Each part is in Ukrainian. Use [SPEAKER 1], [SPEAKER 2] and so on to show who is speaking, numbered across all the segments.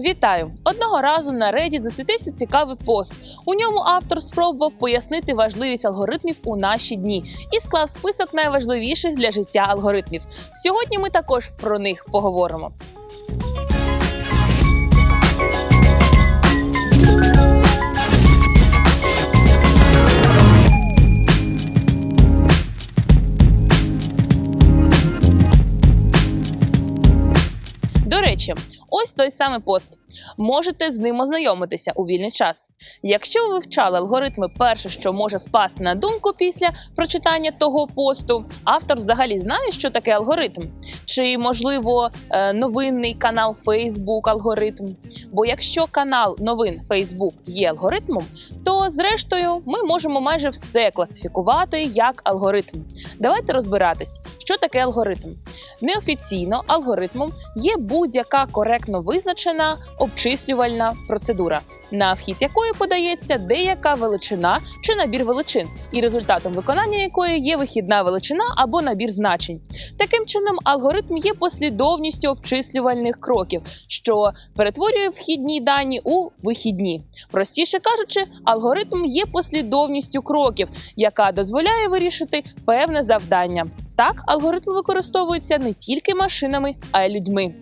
[SPEAKER 1] Вітаю! Одного разу на Reddit засвітився цікавий пост. У ньому автор спробував пояснити важливість алгоритмів у наші дні і склав список найважливіших для життя алгоритмів. Сьогодні ми також про них поговоримо. До ось той самий пост. Можете з ним ознайомитися у вільний час. Якщо ви вивчали алгоритми, перше, що може спасти на думку після прочитання того посту, автор взагалі знає, що таке алгоритм, чи можливо е, новинний канал Facebook алгоритм. Бо якщо канал новин Facebook є алгоритмом, то зрештою ми можемо майже все класифікувати як алгоритм. Давайте розбиратись, що таке алгоритм. Неофіційно алгоритмом є будь-яка коректно визначена обчислювальна процедура, на вхід якої подається деяка величина чи набір величин, і результатом виконання якої є вихідна величина або набір значень. Таким чином, алгоритм є послідовністю обчислювальних кроків, що перетворює вхідні дані у вихідні. Простіше кажучи, алгоритм є послідовністю кроків, яка дозволяє вирішити певне завдання. Так, алгоритм використовується не тільки машинами, а й людьми.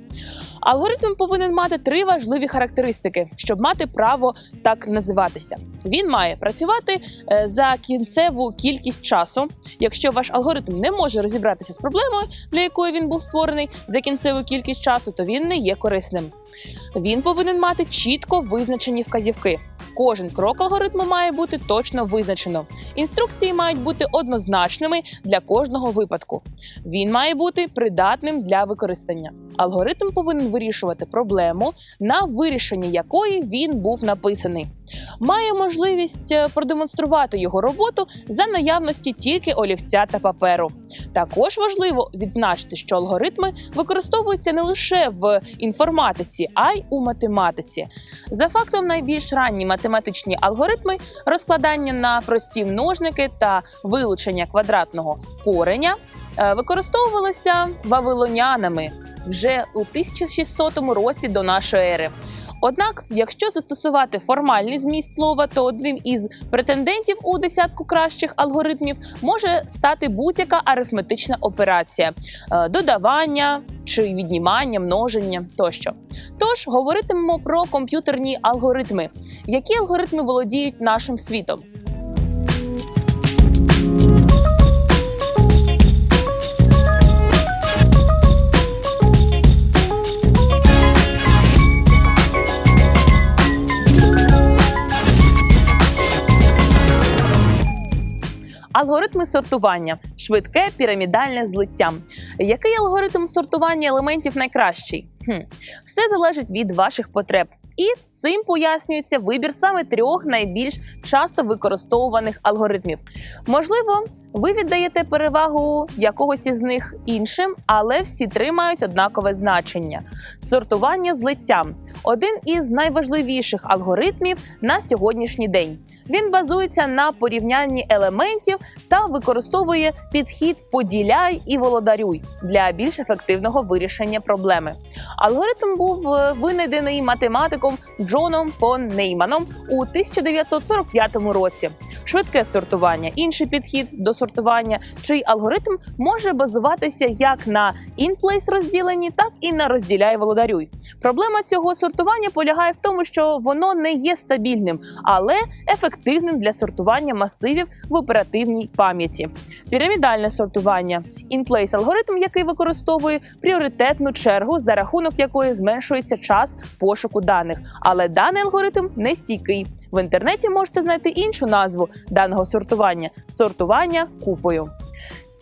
[SPEAKER 1] Алгоритм повинен мати три важливі характеристики, щоб мати право так називатися. Він має працювати е, за кінцеву кількість часу. Якщо ваш алгоритм не може розібратися з проблемою, для якої він був створений за кінцеву кількість часу, то він не є корисним. Він повинен мати чітко визначені вказівки. Кожен крок алгоритму має бути точно визначено. Інструкції мають бути однозначними для кожного випадку. Він має бути придатним для використання. Алгоритм повинен вирішувати проблему, на вирішення якої він був написаний. Має можливість е, продемонструвати його роботу за наявності тільки олівця та паперу. Також важливо відзначити, що алгоритми використовуються не лише в інформатиці, а й у математиці. За фактом, найбільш ранні математичні алгоритми розкладання на прості множники та вилучення квадратного кореня е, використовувалися вавилонянами вже у 1600 році до нашої ери. Однак, якщо застосувати формальний зміст слова, то одним із претендентів у десятку кращих алгоритмів може стати будь-яка арифметична операція е, додавання чи віднімання, множення тощо. Тож говоритимемо про комп'ютерні алгоритми, які алгоритми володіють нашим світом. Алгоритми сортування швидке пірамідальне злиття. Який алгоритм сортування елементів найкращий? Хм. Все залежить від ваших потреб. І цим пояснюється вибір саме трьох найбільш часто використовуваних алгоритмів. Можливо, ви віддаєте перевагу якогось із них іншим, але всі три мають однакове значення. Сортування злиттям один із найважливіших алгоритмів на сьогоднішній день. Він базується на порівнянні елементів та використовує підхід поділяй і володарюй для більш ефективного вирішення проблеми. Алгоритм був е, винайдений математиком Джоном фон Нейманом у 1945 році. Швидке сортування, інший підхід до сортування, чий алгоритм може базуватися як на in-place розділенні, так і на розділяй володарюй. Проблема цього сортування полягає в тому, що воно не є стабільним, але ефективним для сортування масивів в оперативній пам'яті. Пірамідальне сортування in-place алгоритм, який використовує пріоритетну чергу, за рахунок якої зменшується час пошуку даних. Але даний алгоритм не стійкий. В інтернеті можете знайти іншу назву даного сортування сортування купою.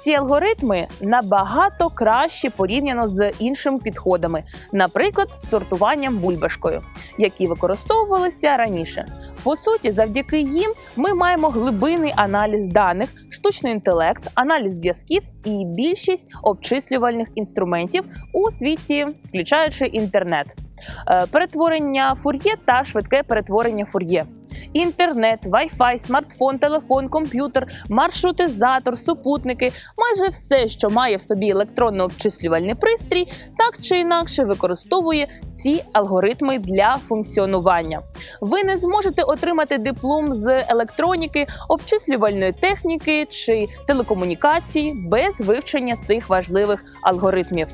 [SPEAKER 1] Ці алгоритми набагато краще порівняно з іншими підходами, наприклад, сортуванням бульбашкою, які використовувалися раніше. По суті, завдяки їм ми маємо глибинний аналіз даних, штучний інтелект, аналіз зв'язків і більшість обчислювальних інструментів у світі, включаючи інтернет. Е, перетворення фур'є та швидке перетворення фур'є. Інтернет, Wi-Fi, смартфон, телефон, комп'ютер, маршрутизатор, супутники майже все, що має в собі електронно-обчислювальний пристрій, так чи інакше використовує ці алгоритми для функціонування. Ви не зможете отримати диплом з електроніки, обчислювальної техніки чи телекомунікації без вивчення цих важливих алгоритмів.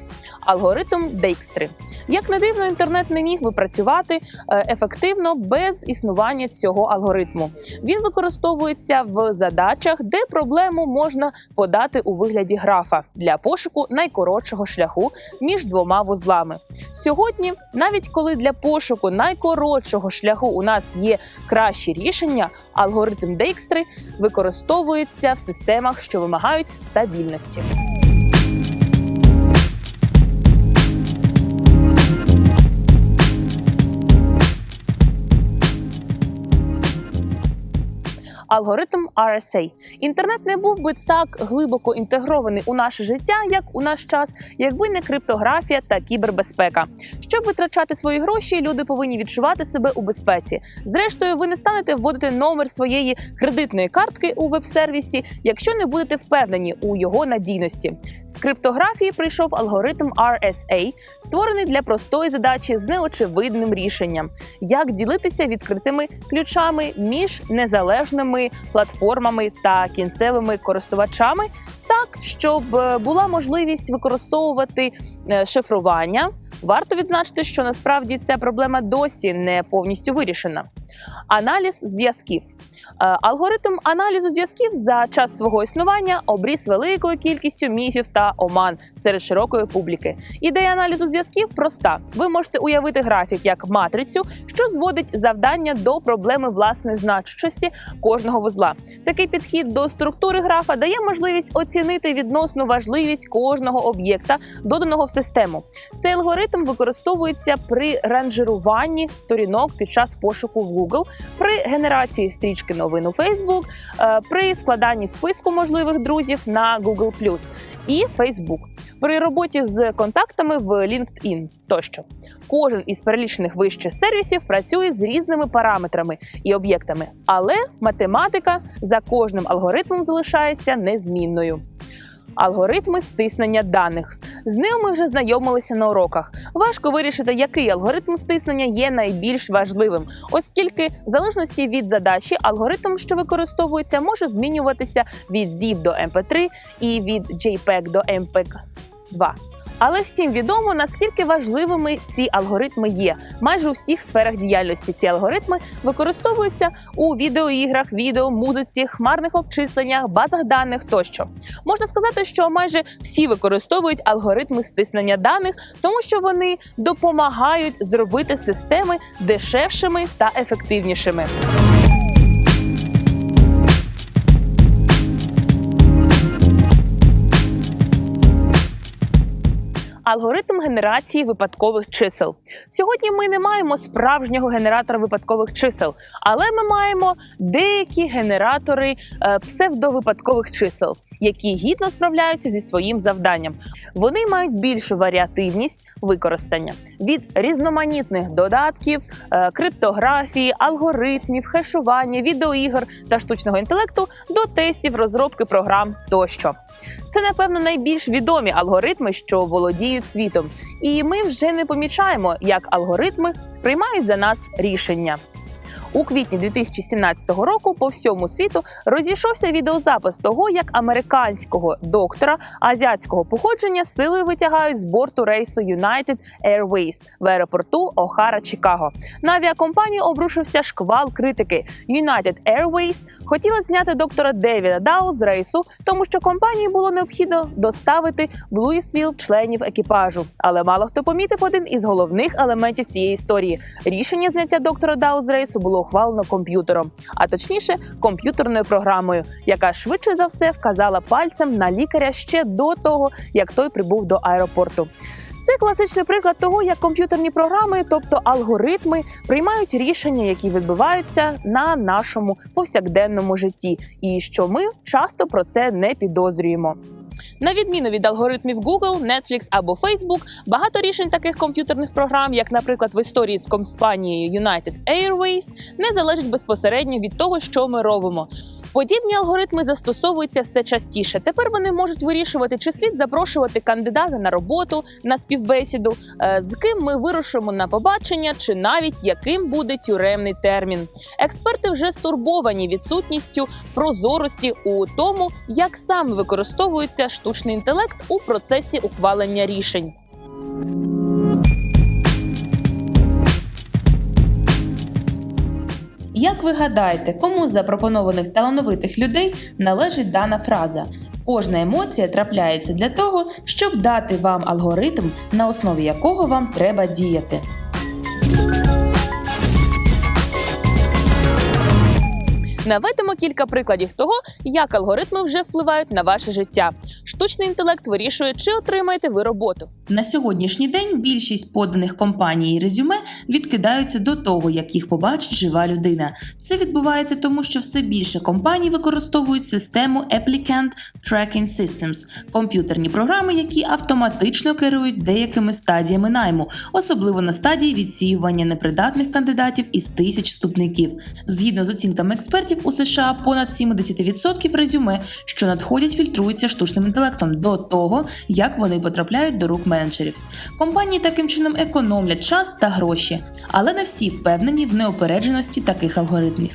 [SPEAKER 1] Алгоритм Дейкстри. Як не дивно, інтернет не міг би працювати е, ефективно без існування цього алгоритму. Він використовується в задачах, де проблему можна подати у вигляді графа для пошуку найкоротшого шляху між двома вузлами. Сьогодні, навіть коли для пошуку найкоротшого шляху у нас є кращі рішення, алгоритм Дейкстри використовується в системах, що вимагають стабільності. Алгоритм RSA. Інтернет не був би так глибоко інтегрований у наше життя, як у наш час, якби не криптографія та кібербезпека. Щоб витрачати свої гроші, люди повинні відчувати себе у безпеці. Зрештою, ви не станете вводити номер своєї кредитної картки у веб-сервісі, якщо не будете впевнені у його надійності. Криптографії прийшов алгоритм RSA, створений для простої задачі з неочевидним рішенням, як ділитися відкритими ключами між незалежними платформами та кінцевими користувачами, так щоб е, була можливість використовувати е, шифрування. Варто відзначити, що насправді ця проблема досі не повністю вирішена. Аналіз зв'язків. Е, Алгоритм аналізу зв'язків за час свого існування обріз великою кількістю міфів та оман серед широкої публіки. Ідея аналізу зв'язків проста: ви можете уявити графік як матрицю, що зводить завдання до проблеми власної значущості кожного вузла. Такий підхід до структури графа дає можливість оцінити відносну важливість кожного об'єкта, доданого в систему. Цей алгоритм використовується при ранжируванні сторінок під час пошуку в Google, при генерації стрічки новин у Facebook, е, при складанні списку можливих друзів на Google+, і Facebook, при роботі з контактами в LinkedIn тощо. Кожен із перелічених вище сервісів працює з різними параметрами і об'єктами, але математика за кожним алгоритмом залишається незмінною. Алгоритми стиснення даних. З ними ми вже знайомилися на уроках. Важко вирішити, який алгоритм стиснення є найбільш важливим, оскільки в залежності від задачі алгоритм, що використовується, може змінюватися від ZIP до MP3 і від JPEG до MPEG 2. Але всім відомо наскільки важливими ці алгоритми є. Майже у всіх сферах діяльності ці алгоритми використовуються у відеоіграх, відео, музиці, хмарних обчисленнях, базах даних тощо. Можна сказати, що майже всі використовують алгоритми стиснення даних, тому що вони допомагають зробити системи дешевшими та ефективнішими. Алгоритм генерації випадкових чисел. Сьогодні ми не маємо справжнього генератора випадкових чисел, але ми маємо деякі генератори е, псевдовипадкових чисел, які гідно справляються зі своїм завданням. Вони мають більшу варіативність використання від різноманітних додатків, е, криптографії, алгоритмів, хешування, відеоігр та штучного інтелекту до тестів розробки програм тощо. Це, напевно, найбільш відомі алгоритми, що володіють світом, і ми вже не помічаємо, як алгоритми приймають за нас рішення. У квітні 2017 року по всьому світу розійшовся відеозапис того, як американського доктора азіатського походження силою витягають з борту рейсу United Airways в аеропорту Охара, Чикаго. На авіакомпанію обрушився шквал критики. United Airways хотіла зняти доктора Девіда Дау з рейсу, тому що компанії було необхідно доставити в Луїсвіл членів екіпажу. Але мало хто помітив один із головних елементів цієї історії. Рішення зняття доктора Дау з рейсу було ухвалено комп'ютером, а точніше комп'ютерною програмою, яка швидше за все вказала пальцем на лікаря ще до того, як той прибув до аеропорту. Це класичний приклад того, як комп'ютерні програми, тобто алгоритми, приймають рішення, які відбуваються на нашому повсякденному житті, і що ми часто про це не підозрюємо. На відміну від алгоритмів Google, Netflix або Facebook, багато рішень таких комп'ютерних програм, як, наприклад, в історії з компанією United Airways, не залежить безпосередньо від того, що ми робимо. Подібні алгоритми застосовуються все частіше. Тепер вони можуть вирішувати, чи слід запрошувати кандидата на роботу, на співбесіду, е, з ким ми вирушимо на побачення, чи навіть яким буде тюремний термін. Експерти вже стурбовані відсутністю прозорості у тому, як саме використовується штучний інтелект у процесі ухвалення рішень.
[SPEAKER 2] Як ви гадаєте, кому з запропонованих талановитих людей належить дана фраза? Кожна емоція трапляється для того, щоб дати вам алгоритм, на основі якого вам треба діяти.
[SPEAKER 1] Наведемо кілька прикладів того, як алгоритми вже впливають на ваше життя. Штучний інтелект вирішує, чи отримаєте ви роботу.
[SPEAKER 2] На сьогоднішній день більшість поданих компаній і резюме відкидаються до того, як їх побачить жива людина. Це відбувається тому, що все більше компаній використовують систему Applicant Tracking Systems – комп'ютерні програми, які автоматично керують деякими стадіями найму, особливо на стадії відсіювання непридатних кандидатів із тисяч вступників. Згідно з оцінками експертів у США, понад 70% резюме, що надходять, фільтруються штучним інтелектом до того, як вони потрапляють до рук менеджерів. Компанії таким чином економлять час та гроші, але не всі впевнені в неопередженості таких алгоритмів.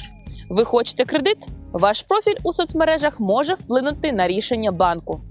[SPEAKER 1] Ви хочете кредит? Ваш профіль у соцмережах може вплинути на рішення банку.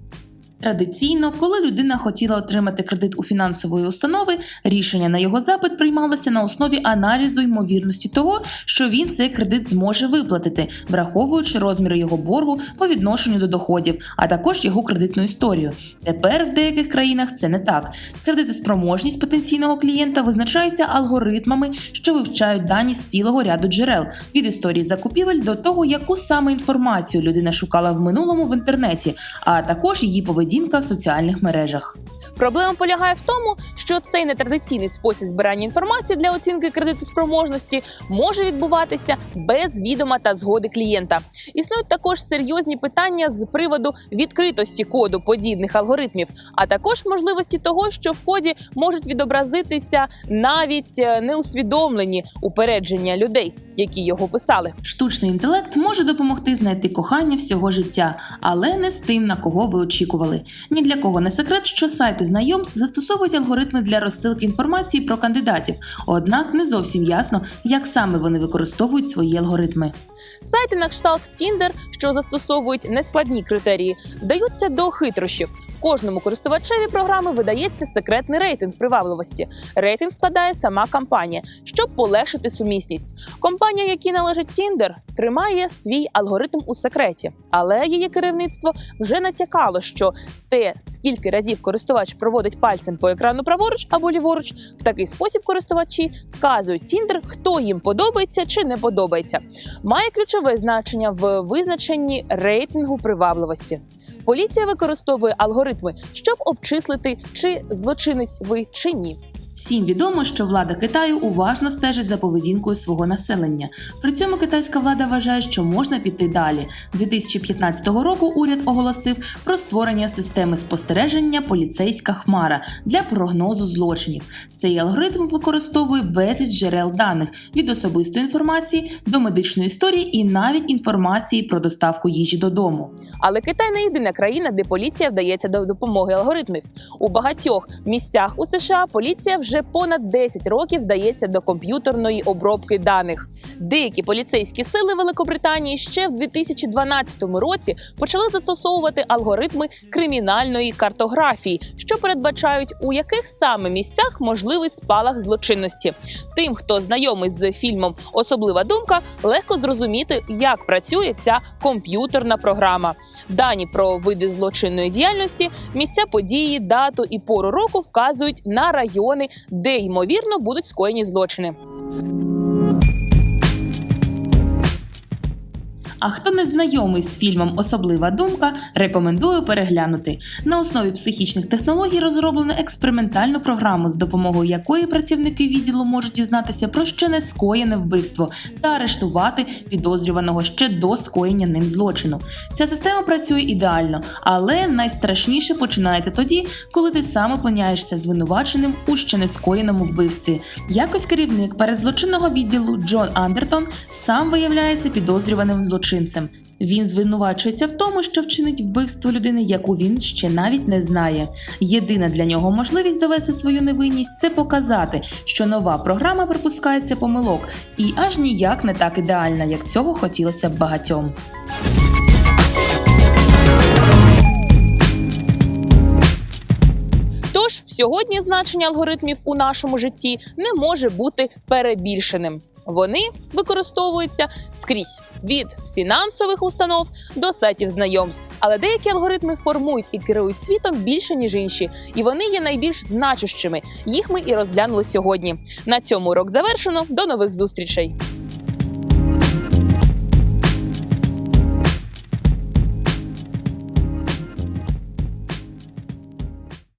[SPEAKER 2] Традиційно, коли людина хотіла отримати кредит у фінансової установи, рішення на його запит приймалося на основі аналізу ймовірності того, що він цей кредит зможе виплатити, враховуючи розміри його боргу по відношенню до доходів, а також його кредитну історію. Тепер в деяких країнах це не так. Кредитоспроможність потенційного клієнта визначається алгоритмами, що вивчають дані з цілого ряду джерел від історії закупівель до того, яку саме інформацію людина шукала в минулому в інтернеті, а також її поведінка в соціальних мережах.
[SPEAKER 1] Проблема полягає в тому, що цей нетрадиційний спосіб збирання інформації для оцінки кредитоспроможності може відбуватися без відома та згоди клієнта. Існують також серйозні питання з приводу відкритості коду подібних алгоритмів, а також можливості того, що в коді можуть відобразитися навіть е, неусвідомлені упередження людей, які його писали.
[SPEAKER 2] Штучний інтелект може допомогти знайти кохання всього життя, але не з тим, на кого ви очікували. Ні для кого не секрет, що сайти знайомств застосовують алгоритми для розсилки інформації про кандидатів, однак не зовсім ясно, як саме вони використовують свої алгоритми.
[SPEAKER 1] Сайти на кшталт Tinder, що застосовують нескладні критерії, вдаються до хитрощів. Кожному користувачеві програми видається секретний рейтинг привабливості. Рейтинг складає сама компанія, щоб полегшити сумісність. Компанія, якій належить Tinder, тримає свій алгоритм у секреті, але її керівництво вже натякало, що те, скільки разів користувач проводить пальцем по екрану праворуч або ліворуч, в такий спосіб користувачі вказують Tinder, хто їм подобається чи не подобається. Має ключове значення в визначенні рейтингу привабливості. Поліція використовує алгоритми, щоб обчислити, чи злочинець ви чи ні.
[SPEAKER 2] Всім відомо, що влада Китаю уважно стежить за поведінкою свого населення. При цьому китайська влада вважає, що можна піти далі. 2015 року уряд оголосив про створення системи спостереження поліцейська хмара для прогнозу злочинів. Цей алгоритм використовує безліч джерел даних від особистої інформації до медичної історії і навіть інформації про доставку їжі додому.
[SPEAKER 1] Але Китай не єдина країна, де поліція вдається до допомоги алгоритмів. У багатьох місцях у США поліція вже понад 10 років вдається до комп'ютерної обробки даних. Деякі поліцейські сили Великобританії ще в 2012 році почали застосовувати алгоритми кримінальної картографії, що передбачають, у яких саме місцях можливий спалах злочинності. Тим, хто знайомий з фільмом Особлива думка, легко зрозуміти, як працює ця комп'ютерна програма. Дані про види злочинної діяльності, місця події, дату і пору року вказують на райони, де ймовірно будуть скоєні злочини.
[SPEAKER 2] А хто не знайомий з фільмом Особлива думка, рекомендую переглянути. На основі психічних технологій розроблено експериментальну програму, з допомогою якої працівники відділу можуть дізнатися про ще не скоєне вбивство та арештувати підозрюваного ще до скоєння ним злочину. Ця система працює ідеально, але найстрашніше починається тоді, коли ти сам опиняєшся звинуваченим у ще не скоєному вбивстві. Якось керівник передзлочинного відділу Джон Андертон сам виявляється підозрюваним злочинцем. Він звинувачується в тому, що вчинить вбивство людини, яку він ще навіть не знає. Єдина для нього можливість довести свою невинність це показати, що нова програма припускається помилок і аж ніяк не так ідеальна, як цього хотілося б багатьом.
[SPEAKER 1] Тож сьогодні значення алгоритмів у нашому житті не може бути перебільшеним. Вони використовуються скрізь від фінансових установ до сайтів знайомств. Але деякі алгоритми формують і керують світом більше ніж інші, і вони є найбільш значущими. Їх ми і розглянули сьогодні. На цьому урок завершено. До нових зустрічей.